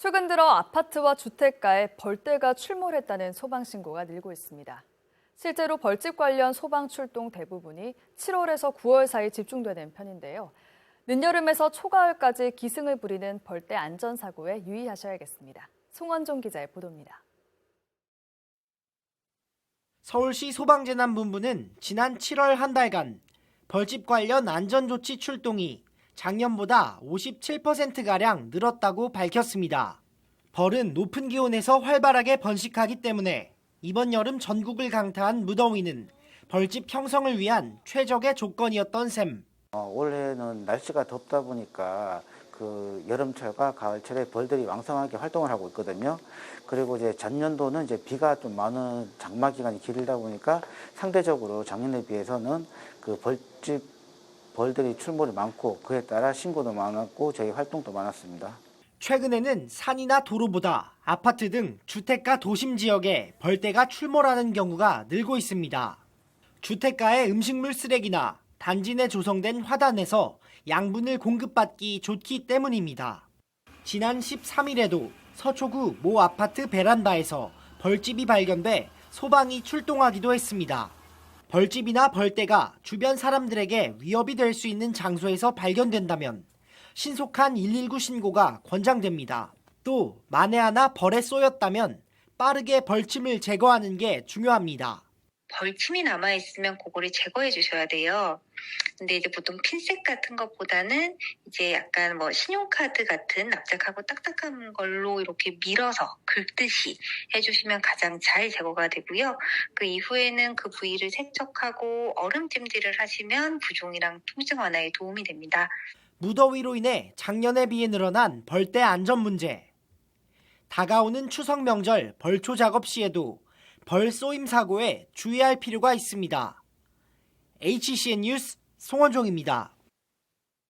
최근 들어 아파트와 주택가에 벌떼가 출몰했다는 소방 신고가 늘고 있습니다. 실제로 벌집 관련 소방 출동 대부분이 7월에서 9월 사이 집중되는 편인데요. 늦여름에서 초가을까지 기승을 부리는 벌떼 안전 사고에 유의하셔야겠습니다. 송원종 기자의 보도입니다. 서울시 소방재난본부는 지난 7월 한 달간 벌집 관련 안전조치 출동이 작년보다 57%가량 늘었다고 밝혔습니다. 벌은 높은 기온에서 활발하게 번식하기 때문에 이번 여름 전국을 강타한 무더위는 벌집 형성을 위한 최적의 조건이었던 셈. 어, 올해는 날씨가 덥다 보니까 그 여름철과 가을철에 벌들이 왕성하게 활동을 하고 있거든요. 그리고 이제 전년도는 이제 비가 좀 많은 장마 기간이 길다 보니까 상대적으로 작년에 비해서는 그 벌집 벌들이 출몰이 많고 그에 따라 신고도 많았고 저희 활동도 많았습니다. 최근에는 산이나 도로보다 아파트 등 주택가 도심 지역에 벌떼가 출몰하는 경우가 늘고 있습니다. 주택가의 음식물 쓰레기나 단지 내 조성된 화단에서 양분을 공급받기 좋기 때문입니다. 지난 13일에도 서초구 모 아파트 베란다에서 벌집이 발견돼 소방이 출동하기도 했습니다. 벌집이나 벌떼가 주변 사람들에게 위협이 될 수 있는 장소에서 발견된다면 신속한 119 신고가 권장됩니다. 또 만에 하나 벌에 쏘였다면 빠르게 벌침을 제거하는 게 중요합니다. 벌침이 남아 있으면 그거를 제거해 주셔야 돼요. 근데 이제 보통 핀셋 같은 것보다는 이제 약간 뭐 신용카드 같은 납작하고 딱딱한 걸로 이렇게 밀어서 긁듯이 해주시면 가장 잘 제거가 되고요. 그 이후에는 그 부위를 세척하고 얼음찜질을 하시면 부종이랑 통증 완화에 도움이 됩니다. 무더위로 인해 작년에 비해 늘어난 벌떼 안전 문제. 다가오는 추석 명절 벌초 작업 시에도 벌 쏘임 사고에 주의할 필요가 있습니다. HCN 뉴스 송원종입니다.